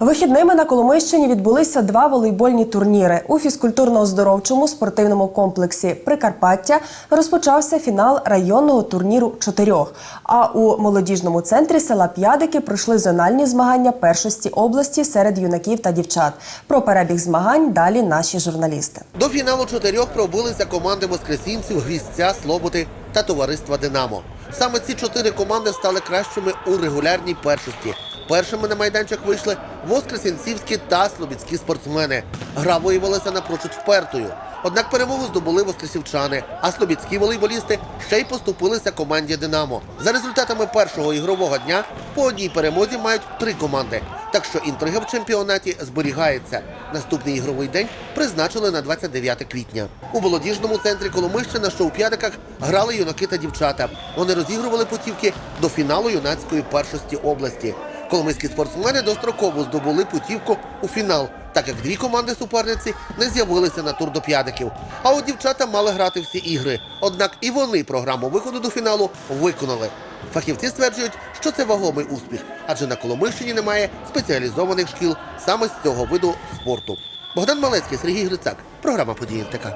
Вихідними на Коломийщині відбулися два волейбольні турніри. У фізкультурно-оздоровчому спортивному комплексі Прикарпаття розпочався фінал районного турніру чотирьох. А у молодіжному центрі села П'ядики пройшли зональні змагання першості області серед юнаків та дівчат. Про перебіг змагань далі наші журналісти. До фіналу чотирьох пробилися команди воскресінців, гвістця, Слободи та товариства Динамо. Саме ці чотири команди стали кращими у регулярній першості. Першими на майданчик вийшли воскресенцівські та слобідські спортсмени. Гра виявилася напрочуд впертою. Однак перемогу здобули воскресівчани, а слобідські волейболісти ще й поступилися команді Динамо. За результатами першого ігрового дня по одній перемозі мають три команди. Так що інтрига в чемпіонаті зберігається. Наступний ігровий день призначили на 29 квітня. У молодіжному центрі Коломищина, що у п'ятиках, грали юнаки та дівчата. Вони розігрували путівки до фіналу юнацької першості області. Коломийські спортсмени достроково здобули путівку у фінал, так як дві команди суперниці не з'явилися на тур до п'ядиків. А от дівчата мали грати всі ігри. Однак і вони програму виходу до фіналу виконали. Фахівці стверджують, що це вагомий успіх, адже на Коломийщині немає спеціалізованих шкіл саме з цього виду спорту. Богдан Малецький, Сергій Грицак. Програма «Події НТК».